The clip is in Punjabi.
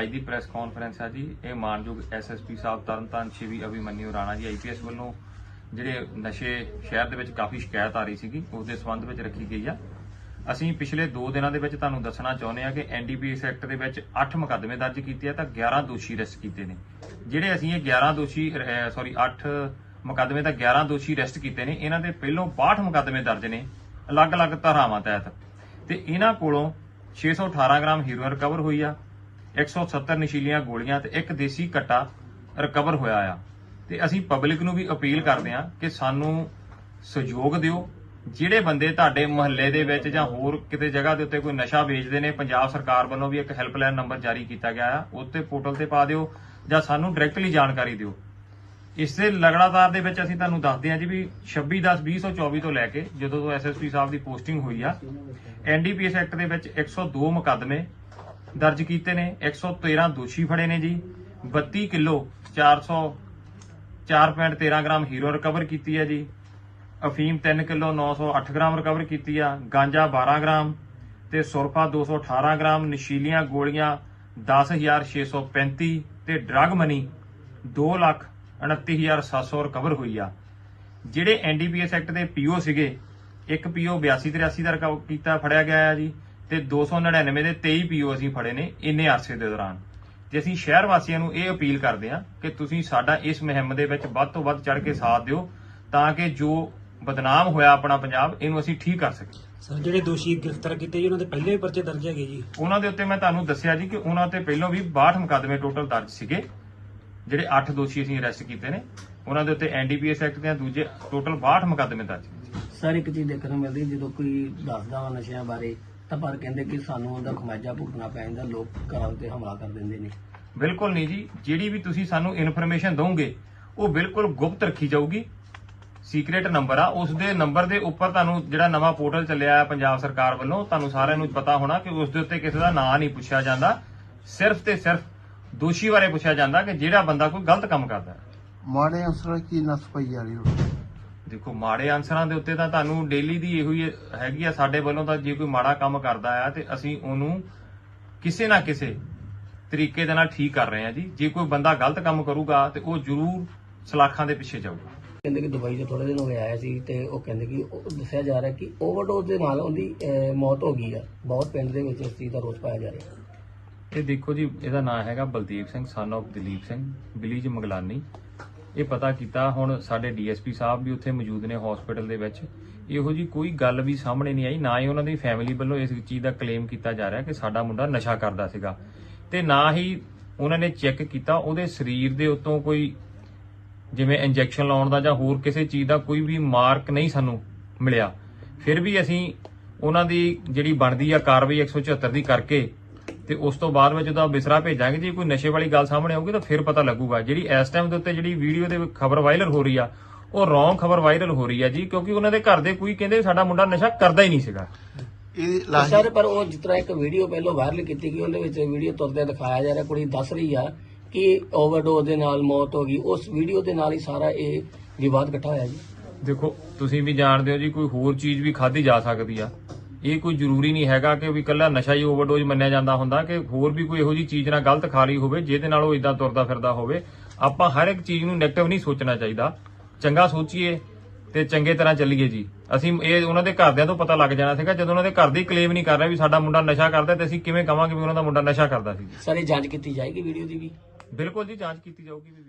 ਅੱਜ ਦੀ ਪ੍ਰੈਸ ਕਾਨਫਰੰਸ ਆ ਜੀ। ਇਹ ਮਾਨਯੋਗ ਐਸਐਸਪੀ ਸਾਹਿਬ ਤਰਨਤਾਰਨ ਸ਼੍ਰੀ ਅਭਿਮਨਿਊ ਰਾਣਾ ਜੀ ਆਈਪੀਐਸ ਵੱਲੋਂ ਜਿਹੜੇ ਨਸ਼ੇ ਸ਼ਹਿਰ ਦੇ ਵਿੱਚ ਕਾਫੀ ਸ਼ਿਕਾਇਤ ਆ ਰਹੀ ਸੀਗੀ ਉਸ ਦੇ ਸੰਬੰਧ ਵਿੱਚ ਰੱਖੀ ਗਈ ਆ। ਅਸੀਂ ਪਿਛਲੇ 2 ਦਿਨਾਂ ਦੇ ਵਿੱਚ ਤੁਹਾਨੂੰ ਦੱਸਣਾ ਚਾਹੁੰਦੇ ਆ ਕਿ ਐਨਡੀਪੀਐਸ ਐਕਟ ਦੇ ਵਿੱਚ 8 ਮੁਕੱਦਮੇ ਦਰਜ ਕੀਤੇ ਆ ਤਾਂ 11 ਦੋਸ਼ੀ ਅਰੈਸਟ ਕੀਤੇ ਨੇ। ਜਿਹੜੇ ਅਸੀਂ ਇਹ 11 ਦੋਸ਼ੀ ਸੌਰੀ 8 ਮੁਕੱਦਮੇ ਤਾਂ 11 ਦੋਸ਼ੀ ਅਰੈਸਟ ਕੀਤੇ ਨੇ, ਇਹਨਾਂ ਦੇ ਪਹਿਲੋਂ 62 ਮੁਕੱਦਮੇ ਦਰਜ ਨੇ, ਅਲੱਗ-ਅਲੱਗ ਧਾਰਾਵਾਂ ਤਹਿਤ। ਤੇ ਇਹਨਾਂ ਕੋਲੋਂ 618 ਗ੍ਰਾਮ ਹੀਰੋਇਨ ਰਿਕਵਰ ਹੋਈ ਆ 170 ਨਸ਼ੀਲੀਆਂ ਗੋਲੀਆਂ ਤੇ ਇੱਕ ਦੇਸੀ ਕੱਟਾ ਰਿਕਵਰ ਹੋਇਆ ਆ। ਤੇ ਅਸੀਂ ਪਬਲਿਕ ਨੂੰ ਵੀ ਅਪੀਲ ਕਰਦੇ ਆ ਕਿ ਸਾਨੂੰ ਸਹਿਯੋਗ ਦਿਓ। ਜਿਹੜੇ ਬੰਦੇ ਤੁਹਾਡੇ ਮੁਹੱਲੇ ਦੇ ਵਿੱਚ ਜਾਂ ਹੋਰ ਕਿਤੇ ਜਗ੍ਹਾ ਦੇ ਉੱਤੇ ਕੋਈ ਨਸ਼ਾ ਵੇਚਦੇ ਨੇ, ਪੰਜਾਬ ਸਰਕਾਰ ਵੱਲੋਂ ਵੀ ਇੱਕ ਹੈਲਪਲਾਈਨ ਨੰਬਰ ਜਾਰੀ ਕੀਤਾ ਗਿਆ ਆ, ਉੱਤੇ ਪੋਰਟਲ ਤੇ ਪਾ ਦਿਓ ਜਾਂ ਸਾਨੂੰ ਡਾਇਰੈਕਟਲੀ ਜਾਣਕਾਰੀ ਦਿਓ। ਇਸੇ ਲਗਾਤਾਰ ਦੇ ਵਿੱਚ ਅਸੀਂ ਤੁਹਾਨੂੰ ਦੱਸਦੇ ਹਾਂ ਜੀ ਵੀ 26/10/2024 ਤੋਂ ਲੈ ਕੇ ਜਦੋਂ ਤੋਂ ਐਸਐਸਪੀ ਸਾਹਿਬ ਦੀ ਪੋਸਟਿੰਗ ਹੋਈ ਆ ਐਨਡੀਪੀਐਸ ਐਕਟ ਦੇ ਵਿੱਚ 102 ਮੁਕੱਦਮੇ ਦਰਜ ਕੀਤੇ ਨੇ 113 ਦੋਸ਼ੀ ਫੜੇ ਨੇ ਜੀ। 32 ਕਿਲੋ 400 4.13 ਗ੍ਰਾਮ ਹੀਰੋ ਰਿਕਵਰ ਕੀਤੀ ਹੈ ਜੀ। ਅਫੀਮ 3 ਕਿਲੋ 908 ਗ੍ਰਾਮ ਰਿਕਵਰ ਕੀਤੀ ਆ। ਗਾਂਜਾ 12 ਗ੍ਰਾਮ ਤੇ ਸੁਰਫਾ 218 ਗ੍ਰਾਮ, ਨਸ਼ੀਲੀਆਂ ਗੋਲੀਆਂ 10635 ਤੇ ਡਰੱਗ ਮਨੀ 229700 ਰਿਕਵਰ ਹੋਈ ਆ। ਜਿਹੜੇ ਐਨਡੀਪੀਐਸ ਐਕਟ ਦੇ ਪੀਓ ਸੀਗੇ, ਇੱਕ ਪੀਓ 8283 ਦਾ ਰਿਕਵਰ ਕੀਤਾ, ਫੜਿਆ ਗਿਆ ਆ ਜੀ। ਤੇ 299 ਦੇ 23 ਪੀਓ ਅਸੀਂ ਫੜੇ ਨੇ ਇੰਨੇ ਅਰਸੇ ਦੇ ਦੌਰਾਨ। ਤੇ ਅਸੀਂ ਸ਼ਹਿਰ ਵਾਸੀਆਂ ਨੂੰ ਇਹ ਅਪੀਲ ਕਰਦੇ ਹਾਂ ਕਿ ਤੁਸੀਂ ਸਾਡਾ ਇਸ ਮੁਹਿੰਮ ਦੇ ਵਿੱਚ ਵੱਧ ਤੋਂ ਵੱਧ ਚੜ ਕੇ ਸਾਥ ਦਿਓ ਤਾਂ ਕਿ ਜੋ ਬਦਨਾਮ ਹੋਇਆ ਆਪਣਾ ਪੰਜਾਬ ਇਹਨੂੰ ਅਸੀਂ ਠੀਕ ਕਰ ਸਕੀਏ। ਸਰ ਜਿਹੜੇ ਦੋਸ਼ੀ ਗ੍ਰਿਫਤਾਰ ਕੀਤੇ ਜੀ ਉਹਨਾਂ ਦੇ ਪਹਿਲੇ ਵੀ ਪਰਚੇ ਦਰਜ ਹੈਗੇ ਜੀ? ਉਹਨਾਂ ਦੇ ਉੱਤੇ ਮੈਂ ਤੁਹਾਨੂੰ ਦੱਸਿਆ ਜੀ ਕਿ ਉਹਨਾਂ ਤੇ ਪਹਿਲਾਂ ਵੀ 62 ਮੁਕੱਦਮੇ ਟੋਟਲ ਦਰਜ ਸੀਗੇ। ਜਿਹੜੇ 8 ਦੋਸ਼ੀ ਅਸੀਂ ਅਰੈਸਟ ਕੀਤੇ ਨੇ ਉਹਨਾਂ ਦੇ ਉੱਤੇ ਐਨਡੀਪੀਐਸ ਐਕਟ ਦੇ ਦੂਜੇ ਟੋਟਲ 62 ਮੁਕੱਦਮੇ ਦਰਜ ਸਰ ਇੱਕ ਚੀਜ਼ ਦੇਖਣ ਨੂੰ ਮਿਲਦੀ ਜਦੋਂ ਕੋਈ ਦੱਸਦਾ ਵਾ ਨਸ਼ਿਆਂ ਬਾਰੇ ਤਾਂ ਪਰ ਕਹਿੰਦੇ ਕਿ ਸਾਨੂੰ ਉਹਦਾ ਖਮਾਜਾ ਭੁਗਤਣਾ ਪੈ ਜਾਂਦਾ ਲੋਕ ਘਰਾਂ ਉੱਤੇ ਹਮਲਾ ਕਰ ਦਿੰਦੇ ਨੇ। ਬਿਲਕੁਲ ਨਹੀਂ ਜੀ ਜਿਹੜੀ ਵੀ ਤੁਸੀਂ ਸਾਨੂੰ ਇਨਫੋਰਮੇਸ਼ਨ ਦੋਗੇ ਉਹ ਬਿਲਕੁਲ ਗੁਪਤ ਰੱਖੀ ਜਾਊਗੀ। ਸੀਕ੍ਰੀਟ ਨੰਬਰ ਆ ਉਸ ਦੇ ਨੰਬਰ ਦੇ ਉੱਪਰ ਤੁਹਾਨੂੰ ਜਿਹੜਾ ਨਵਾਂ ਪੋਰਟਲ ਚੱਲਿਆ ਹੈ ਪੰਜਾਬ ਸਰਕਾਰ ਵੱਲੋਂ ਤੁਹਾਨੂੰ ਸਾਰਿਆਂ ਨੂੰ ਪਤਾ ਹੋਣਾ ਕਿ ਉਸ ਦੇ ਉੱਤੇ ਕਿਸੇ ਦਾ ਨਾਂ ਨਹੀਂ ਪੁੱਛਿਆ ਜਾਂਦਾ। ਸਿਰਫ ਤੇ ਸਿਰਫ ਦੋਸ਼ੀ ਬਾਰੇ ਪੁੱਛਿਆ ਜਾਂਦਾ ਕਿ ਜਿਹੜਾ ਬੰਦਾ ਕੋਈ ਗਲਤ ਕੰਮ ਕਰਦਾ ਹੈ। ਮਾੜੇ ਅਨਸਰਾਂ ਕੀ ਨਸ ਪਈ ਜਾ ਰਹੀ ਹੋ? ਦੇਖੋ ਮਾੜੇ ਆਨਸਰਾਂ ਦੇ ਉੱਤੇ ਤਾਂ ਤੁਹਾਨੂੰ ਡੇਲੀ ਦੀ ਇਹੋ ਹੀ ਹੈਗੀ ਆ ਸਾਡੇ ਵੱਲੋਂ ਤਾਂ ਜੇ ਕੋਈ ਮਾੜਾ ਕੰਮ ਕਰਦਾ ਆ ਤੇ ਅਸੀਂ ਉਹਨੂੰ ਕਿਸੇ ਨਾ ਕਿਸੇ ਤਰੀਕੇ ਦੇ ਨਾਲ ਠੀਕ ਕਰ ਰਹੇ ਆ ਜੀ। ਜੇ ਕੋਈ ਬੰਦਾ ਗਲਤ ਕੰਮ ਕਰੂਗਾ ਤੇ ਉਹ ਜ਼ਰੂਰ ਸਲਾਖਾਂ ਦੇ ਪਿੱਛੇ ਜਾਊਗਾ। ਕਹਿੰਦੇ ਕਿ ਦੁਬਈ ਤੋਂ ਥੋੜੇ ਦਿਨ ਹੋ ਗਏ ਆਇਆ ਸੀ ਤੇ ਉਹ ਕਹਿੰਦੇ ਕਿ ਉਹ ਦੱਸਿਆ ਜਾ ਰਿਹਾ ਕਿ ਓਵਰਡੋਜ਼ ਦੇ ਨਾਲ ਉਹਦੀ ਮੌਤ ਹੋ ਗਈ ਆ। ਬਹੁਤ ਪਿੰਡ ਦੇ ਵਿੱਚ ਇਸ ਚੀਜ਼ ਦਾ ਰੋਸ ਪਾਇਆ ਜਾ ਰਿਹਾ। ਇਹ ਦੇਖੋ ਜੀ ਇਹਦਾ ਨਾਮ ਹੈਗਾ ਬਲਦੇਵ ਸਿੰਘ ਸਨ of ਦਲੀਪ ਸਿੰਘ ਵਿਲੀਜ ਮਗਲਾਨੀ। ਇਹ ਪਤਾ ਕੀਤਾ, ਹੁਣ ਸਾਡੇ ਡੀਐਸਪੀ ਸਾਹਿਬ ਵੀ ਉੱਥੇ ਮੌਜੂਦ ਨੇ ਹਸਪੀਟਲ ਦੇ ਵਿੱਚ। ਇਹੋ ਜੀ ਕੋਈ ਗੱਲ ਵੀ ਸਾਹਮਣੇ ਨਹੀਂ ਆਈ, ਨਾ ਹੀ ਉਹਨਾਂ ਦੀ ਫੈਮਿਲੀ ਵੱਲੋਂ ਇਸ ਚੀਜ਼ ਦਾ ਕਲੇਮ ਕੀਤਾ ਜਾ ਰਿਹਾ ਕਿ ਸਾਡਾ ਮੁੰਡਾ ਨਸ਼ਾ ਕਰਦਾ ਸੀਗਾ। ਤੇ ਨਾ ਹੀ ਉਹਨਾਂ ਨੇ ਚੈੱਕ ਕੀਤਾ, ਉਹਦੇ ਸਰੀਰ ਦੇ ਉੱਤੋਂ ਕੋਈ ਜਿਵੇਂ ਇੰਜੈਕਸ਼ਨ ਲਾਉਣ ਦਾ ਜਾਂ ਹੋਰ ਕਿਸੇ ਚੀਜ਼ ਦਾ ਕੋਈ ਵੀ ਮਾਰਕ ਨਹੀਂ ਸਾਨੂੰ ਮਿਲਿਆ। ਫਿਰ ਵੀ ਅਸੀਂ ਉਹਨਾਂ ਦੀ ਜਿਹੜੀ ਬਣਦੀ ਆ ਕਾਰਵਾਈ 174 ਦੀ ਕਰਕੇ ਤੇ ਉਸ ਤੋਂ ਬਾਅਦ ਵਿੱਚ ਉਹਦਾ ਬਿਸਰਾ ਭੇਜਾਂਗੇ ਜੇ ਕੋਈ ਨਸ਼ੇ ਵਾਲੀ ਗੱਲ ਸਾਹਮਣੇ ਆਊਗੀ ਤਾਂ ਫਿਰ ਪਤਾ ਲੱਗੂਗਾ। ਜਿਹੜੀ ਇਸ ਟਾਈਮ ਦੇ ਉੱਤੇ ਜਿਹੜੀ ਵੀਡੀਓ ਦੇ ਖਬਰ ਵਾਇਰਲ ਹੋ ਰਹੀ ਆ ਉਹ ਰੌਂਗ ਖਬਰ ਵਾਇਰਲ ਹੋ ਰਹੀ ਆ ਜੀ ਕਿਉਂਕਿ ਉਹਨਾਂ ਦੇ ਘਰ ਦੇ ਕੋਈ ਕਹਿੰਦੇ ਸਾਡਾ ਮੁੰਡਾ ਨਸ਼ਾ ਕਰਦਾ ਹੀ ਨਹੀਂ ਸੀਗਾ। ਇਹ ਸਰ ਪਰ ਉਹ ਜਿਸ ਤਰ੍ਹਾਂ ਇੱਕ ਵੀਡੀਓ ਪਹਿਲਾਂ ਵਾਇਰਲ ਕੀਤੀ ਗਈ ਉਹਦੇ ਵਿੱਚ ਵੀਡੀਓ ਤੁਰਦੇ ਦਿਖਾਇਆ ਜਾ ਰਿਹਾ ਕੁੜੀ ਦੱਸ ਰਹੀ ਆ ਕਿ ਓਵਰਡੋਜ਼ ਦੇ ਨਾਲ ਮੌਤ ਹੋ ਗਈ। ਉਸ ਵੀਡੀਓ ਦੇ ਨਾਲ ਹੀ ਸਾਰਾ ਇਹ ਵਿਵਾਦ ਇਕੱਠਾ ਹੋਇਆ ਜੀ। ਦੇਖੋ ਤੁਸੀਂ ਵੀ ਜਾਣਦੇ ਹੋ ਜੀ ਕੋਈ ਹੋਰ ਚੀਜ਼ ਵੀ ਖਾਧੀ ਜਾ ਸਕਦੀ ਆ। ਇਹ ਕੋਈ ਜ਼ਰੂਰੀ ਨਹੀਂ ਹੈਗਾ ਕਿ ਵੀ ਕੱਲਾ ਨਸ਼ਾ ਹੀ ਓਵਰਡੋਜ਼ ਮੰਨਿਆ ਜਾਂਦਾ ਹੁੰਦਾ ਕਿ ਹੋਰ ਵੀ ਕੋਈ ਇਹੋ ਜੀ ਚੀਜ਼ ਨਾਲ ਗਲਤ ਖਾ ਲਈ ਹੋਵੇ ਜਿਹਦੇ ਨਾਲ ਉਹ ਇਦਾਂ ਤੁਰਦਾ ਫਿਰਦਾ ਹੋਵੇ। ਆਪਾਂ ਹਰ ਇੱਕ ਚੀਜ਼ ਨੂੰ 네ਗੇਟਿਵ ਨਹੀਂ ਸੋਚਣਾ ਚਾਹੀਦਾ। ਚੰਗਾ ਸੋਚੀਏ ਤੇ ਚੰਗੇ ਤਰ੍ਹਾਂ ਚੱਲੀਏ ਜੀ। ਅਸੀਂ ਇਹ ਉਹਨਾਂ ਦੇ ਘਰਦਿਆਂ ਤੋਂ ਪਤਾ ਲੱਗ ਜਾਣਾ ਸੀਗਾ ਜਦੋਂ ਉਹਨਾਂ ਦੇ ਘਰ ਦੇ ਕਲੇਮ ਨਹੀਂ ਕਰ ਰਹੇ ਵੀ ਸਾਡਾ ਮੁੰਡਾ ਨਸ਼ਾ ਕਰਦਾ ਤੇ ਅਸੀਂ ਕਿਵੇਂ ਕਵਾਂਗੇ ਵੀ ਉਹਨਾਂ ਦਾ ਮੁੰਡਾ ਨਸ਼ਾ ਕਰਦਾ ਸੀ। ਸਰ ਇਹ ਜਾਂਚ ਕੀਤੀ ਜਾਏਗੀ ਵੀਡੀਓ ਦੀ ਵੀ? ਬਿਲਕੁਲ ਜੀ ਜਾਂਚ ਕੀਤੀ ਜਾਊਗੀ ਵੀ